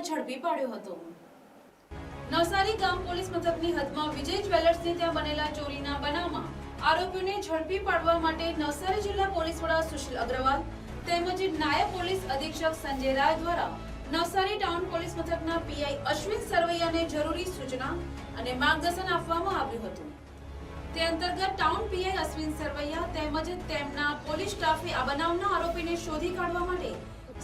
ઝડપી નવસારી હદમાં વિજય ત્યાં બનેલા ચોરીના બનાવમાં આરોપીઓને પાડવા માટે નવસારી જિલ્લા પોલીસ વડા સુશીલ અગ્રવાલ તેમજ નાયબ પોલીસ અધિક્ષક સંજય રાય દ્વારા Navsari town police PI Ashwin સરવૈયાને જરૂરી સૂચના અને માર્ગદર્શન આપવામાં આવ્યું હતું. તે અંતર્ગત ટાઉન પીઆઈ અશ્વિન સરવૈયા તેમજ તેમના પોલીસ સ્ટાફે આ બનાવના આરોપીને શોધી કાઢવા માટે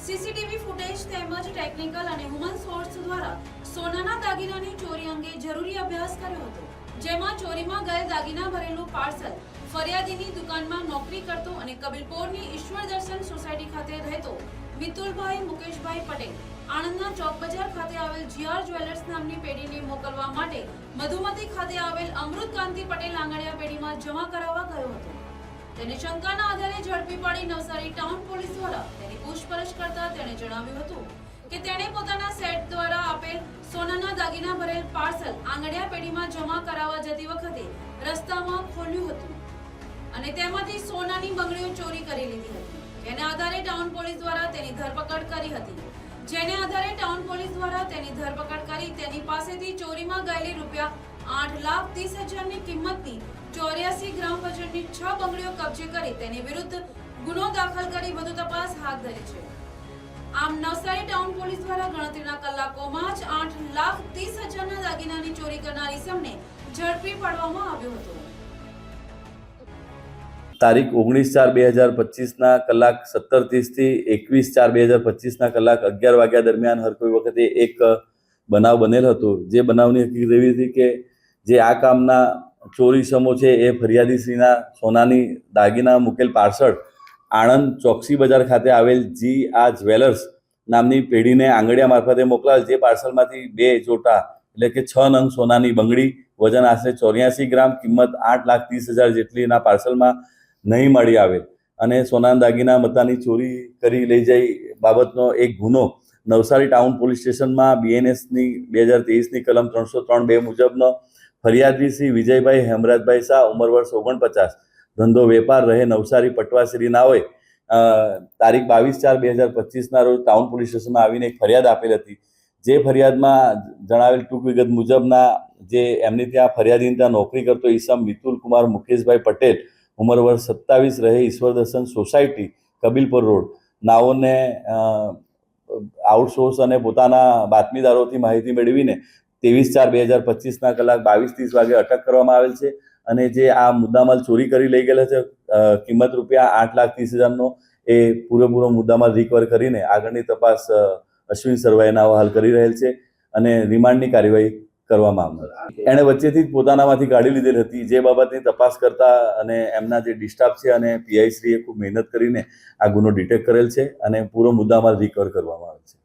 સીસીટીવી ફૂટેજ તેમજ ટેકનિકલ અને હ્યુમન સોર્સ દ્વારા સોનાના દાગીનાની ચોરી અંગે જરૂરી અભ્યાસ કર્યો હતો, જેમાં ચોરીમાં ગયેલ દાગીના ભરેલું પાર્સલ ફરિયાદીની દુકાનમાં નોકરી કરતો અને કબીલપોરની ઈશ્વર દર્શન સોસાયટી ખાતે રહેતો મિતુલભાઈ મુકેશભાઈ પટેલ આણંદના ચોક બજાર ખાતે આવેલ જીઆર જ્વેલર્સ નામની પેઢીને મોકલવા માટે મધુમતી ખાતે આવેલ અમૃત કાંતિ પટેલ આંગણિયા પેઢીમાં જમા કરાવવા ગયો હતો. તેને શંકાના આધારે ઝડપી પાડી નવસારી ટાઉન પોલીસ દ્વારા તેની પૂછપરછ કરતા તેણે જણાવ્યું હતું કે તેણે પોતાના સેટ દ્વારા આપેલ સોનાના દાગીના ભરેલ પાર્સલ આંગણિયા પેઢીમાં જમા કરાવવા જતી વખતે રસ્તામાં ખોલ્યું હતું અને તેમાંથી સોનાની બંગડીઓ ચોરી કરી લીધી હતી. જેને આધારે ટાઉન પોલીસ દ્વારા તેની ધરપકડ કરી હતી. જેને આધારે ટાઉન પોલીસ દ્વારા તેની ધરપકડ કરી તેની પાસેથી ચોરીમાં ગયેલી રૂપિયા આઠ લાખ ત્રીસ હજારની કિંમતની ચોર્યાસી ગ્રામ વજનની છ બંગડીઓ કબજે કરી તેની વિરુદ્ધ ગુનો દાખલ કરી વધુ તપાસ હાથ ધરી છે. આમ નવસારી ટાઉન પોલીસ દ્વારા ગણતરીના કલાકોમાં જ આઠ લાખ ત્રીસ હજારના દાગીનાની ચોરી કરનાર ઇસમને ઝડપી પાડવામાં આવ્યો હતો. તારીખ ઓગણીસ ચાર બે હજાર પચીસના કલાક સત્તર ત્રીસથી એકવીસ ચાર બે હજાર પચીસના કલાક અગિયાર વાગ્યા દરમિયાન હર કોઈ વખતે એક બનાવ બનેલ હતો. જે બનાવની હકીકત એવી હતી કે જે આ કામના ચોરી સમો છે એ ફરિયાદીશ્રીના સોનાની દાગીના મૂકેલ પાર્સલ આણંદ ચોકસી બજાર ખાતે આવેલ જી આ જ્વેલર્સ નામની પેઢીને આંગળીયા મારફતે મોકલાવેલ જે પાર્સલમાંથી બે જોટા એટલે કે છ નંગ સોનાની બંગડી, વજન આશરે ચોર્યાસી ગ્રામ, કિંમત આઠ લાખ ત્રીસ હજાર જેટલીના પાર્સલમાં નહીં મળી આવે. અને સોના દાગીના મતાની ચોરી કરી લઈ જાય બાબતનો એક ગુનો નવસારી ટાઉન પોલીસ સ્ટેશનમાં બીએનએસની બે હજાર તેવીસની કલમ ત્રણસો ત્રણ બે મુજબનો ફરિયાદી શ્રી વિજયભાઈ હેમરાજભાઈ શાહ, ઉંમર વર્ષ ઓગણપચાસ. ધંધો વેપાર રહે નવસારી પટવાશ્રી ના હોય. તારીખ બાવીસ ચાર બે હજાર પચીસના રોજ ટાઉન પોલીસ સ્ટેશનમાં આવીને એક ફરિયાદ આપેલ હતી. જે ફરિયાદમાં જણાવેલ ટૂંક વિગત મુજબના જે એમની ત્યાં ફરિયાદીની ત્યાં નોકરી કરતો ઈસમ મિતુલ કુમાર મુકેશભાઈ પટેલ ઉંમર વર્ષ સત્તાવીસ રહે ઈશ્વર દર્શન સોસાયટી, કબીલપુર રોડ. નાઓને આઉટસોર્સ અને પોતાના બાતમીદારોથી માહિતી મેળવીને ત્રેવીસ ચાર બે હજાર પચીસના કલાક બાવીસ ત્રીસ વાગે અટક કરવામાં આવેલ છે. અને જે આ મુદ્દામાલ ચોરી કરી લઈ ગયેલા છે કિંમત રૂપિયા આઠ લાખ ત્રીસ હજારનો, એ પૂરેપૂરો મુદ્દામાલ રિકવર કરીને આગળની તપાસ, અશ્વિન સરવાઈના હાલ કરી રહેલ છે. અને રિમાન્ડની કાર્યવાહી કરવામાં આવનાર એણે વચ્ચેથી જ પોતાનામાંથી ગાડી લીધેલ હતી. જે બાબતની તપાસ કરતા અને એમના જે ડિસ્ટાફ છે અને પીઆઈ શ્રીએ ખૂબ મહેનત કરીને આ ગુનો ડિટેક્ટ કરેલ છે અને પૂરો મુદ્દામાં રિકવર કરવામાં આવે છે.